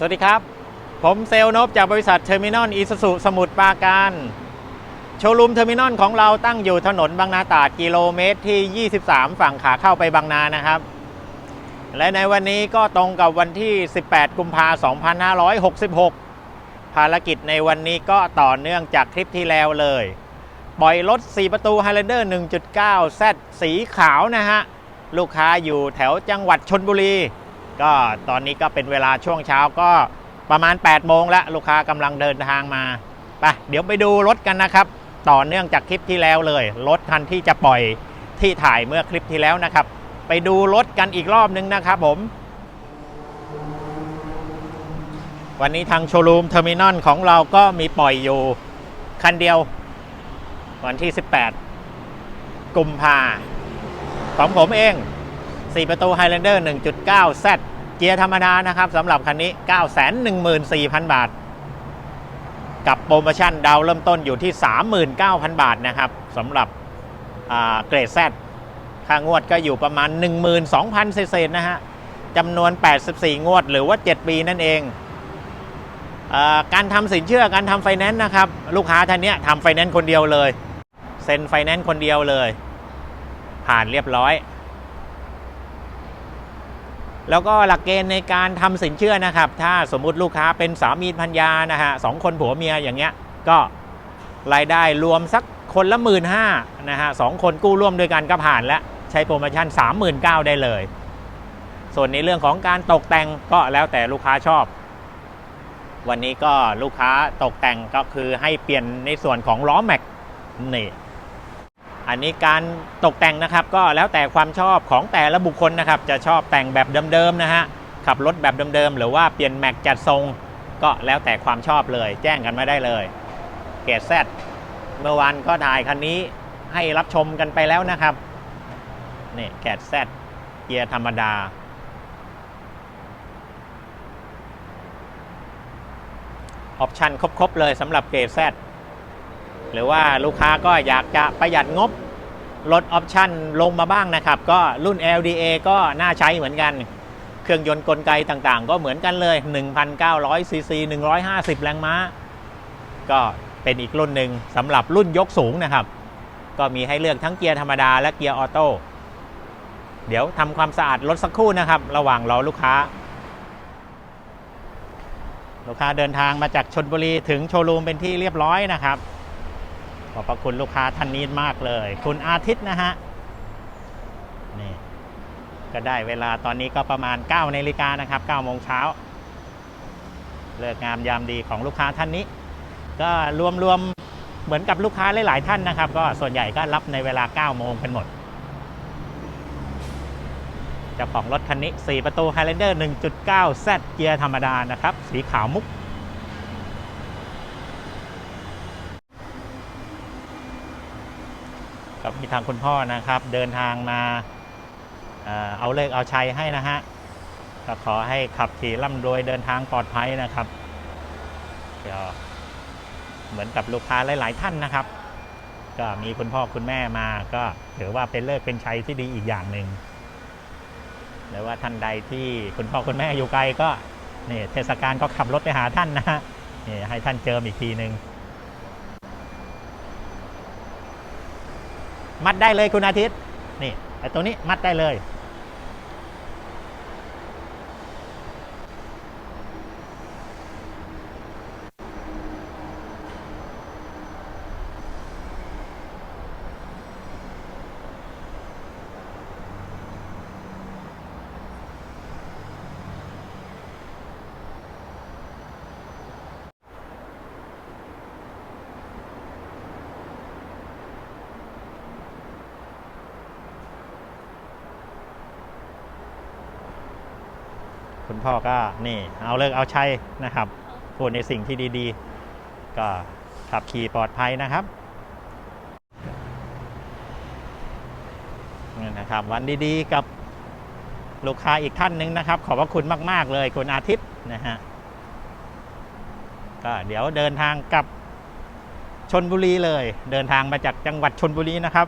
สวัสดีครับ ผมเซลนบจากบริษัทเทอร์มินอลอีสสุสมุทรปราการ โชว์รูมเทอร์มินอลของเราตั้งอยู่ถนนบางนาตราดกิโลเมตรที่ 23 ฝั่งขาเข้าไปบางนานะครับ และในวันนี้ก็ตรงกับวันที่ 18 กุมภาพันธ์ 2566 ภารกิจในวันนี้ก็ต่อเนื่องจากคลิปที่แล้วเลย ปล่อยรถ 4 ประตู Highlander 1.9 Z สีขาวนะฮะ ลูกค้าอยู่แถวจังหวัดชนบุรี ก็ตอนนี้ก็เป็นเวลาช่วงเช้าก็ประมาณ 8 โมงแล้วลูกค้ากำลังเดินทางมาไปเดี๋ยวไปดูรถกันนะครับ ต่อเนื่องจากคลิปที่แล้วเลย รถคันที่จะปล่อยที่ถ่ายเมื่อคลิปที่แล้วนะครับ ไปดูรถกันอีกรอบนึงนะครับผม วันนี้ทางโชว์รูมเทอร์มินอลของเราก็มีปล่อยอยู่คันเดียว วันที่ 18 กุมภาของผมเอง 4 ประตู Highlander 1.9 Z เกียร์ธรรมดานะครับสำหรับคันนี้ 914,000 บาท กับโปรโมชั่นดาวเริ่มต้นอยู่ที่ 39,000 บาทนะครับสำหรับเกรด Z ค่างวดก็อยู่ประมาณ 12,000 เศษนะฮะจำนวน 84 งวดหรือว่า 7 ปีนั่นเองอการทำสินเชื่อการทำไฟแนนซ์นะครับ ลูกค้าท่านนี้ทำไฟแนนซ์คนเดียวเลย เซ็นไฟแนนซ์คนเดียวเลย ผ่านเรียบร้อย แล้วก็หลักเกณฑ์ในการทำสินเชื่อนะครับ ถ้าสมมุติลูกค้าเป็นสามีพัญญานะฮะสองคนผัวเมียอย่างเงี้ยก็รายได้รวมสักคนละหมื่นห้านะฮะสองคนกู้ร่วมด้วยกันก็ผ่านแล้ว ใช้โปรโมชั่น 39,000ได้เลย ส่วนในเรื่องของการตกแต่งก็แล้วแต่ลูกค้าชอบ วันนี้ก็ลูกค้าตกแต่งก็คือให้เปลี่ยนในส่วนของล้อแม็กนี่ อันนี้การตกแต่งนะครับก็แล้วแต่ความชอบของแต่ละบุคคลนะครับ จะชอบแต่งแบบเดิมๆนะฮะขับรถแบบเดิมๆหรือว่าเปลี่ยนแม็กจัดทรง ก็แล้วแต่ความชอบเลย แจ้งกันมาได้เลย เกรดแซดเมื่อวานก็ถ่ายคันนี้ให้รับชมกันไปแล้วนะครับนี่แกดแซดเกียร์ธรรมดาออปชันครบ ๆ เลยสำหรับเกรดแซดหรือว่าลูกค้าก็อยากจะประหยัดงบ ลดออปชันลงมาบ้างนะครับ ก็รุ่น LDA ก็น่าใช้เหมือนกัน เครื่องยนต์กลไกต่างๆ ก็เหมือนกันเลย 1,900 ซีซี 150 แรงม้า ก็เป็นอีกรุ่นหนึ่งสำหรับรุ่นยกสูงนะครับ ก็มีให้เลือกทั้งเกียร์ธรรมดาและเกียร์ออโต้ เดี๋ยวทำความสะอาดรถสักครู่นะครับ ระหว่างรอลูกค้า ลูกค้าเดินทางมาจากชนบุรีถึงโชว์รูมเป็นที่เรียบร้อยนะครับ อบพระคุณลูกค้าท่านนี้มากเลย คุณอาทิตย์นะฮะนี่ก็ได้เวลาตอนนี้ก็ประมาณ9นาฬิกานะครับ9โมงเช้าเลิกงามยามดีของลูกค้าท่านนี้ ก็รวมๆเหมือนกับลูกค้าหลายๆท่านนะครับ ก็ส่วนใหญ่ก็รับในเวลา 9 โมงกันหมดเจ้าของรถคันนี้ 4 ประตู Highlander 1.9 Z เกียร์ธรรมดานะครับ สีขาวมุก กับมีทางคุณพ่อนะครับ เดินทางมาเอาเลิกเอาชัยให้นะฮะก็ขอให้ขับขี่ร่ำรวยเดินทางปลอดภัยนะครับก็เหมือนกับลูกค้าหลาย ๆ ท่านนะครับ ก็มีคุณพ่อคุณแม่มาก็ถือว่าเป็นเลิกเป็นชัยที่ดีอีกอย่างหนึ่งหรือว่าท่านใดที่คุณพ่อคุณแม่อยู่ไกลก็เนี่ยเทศกาลก็ขับรถไปหาท่านนะฮะนี่ให้ท่านเจิมอีกทีหนึ่ง มัดได้เลยคุณอาทิตย์นี่ไอ้ตัวนี้มัดได้เลย คุณพ่อก็นี่เอาเลิกเอาใช้นะครับพูดในสิ่งที่ดีๆ ก็ขับขี่ปลอดภัยนะครับนี่นะครับ วันดีๆ กับลูกค้าอีกท่านหนึ่งนะครับ ขอบพระคุณมาก ๆ เลยคุณอาทิตย์นะฮะก็เดี๋ยวเดินทางกลับชนบุรีเลย เดินทางมาจากจังหวัดชนบุรีนะครับ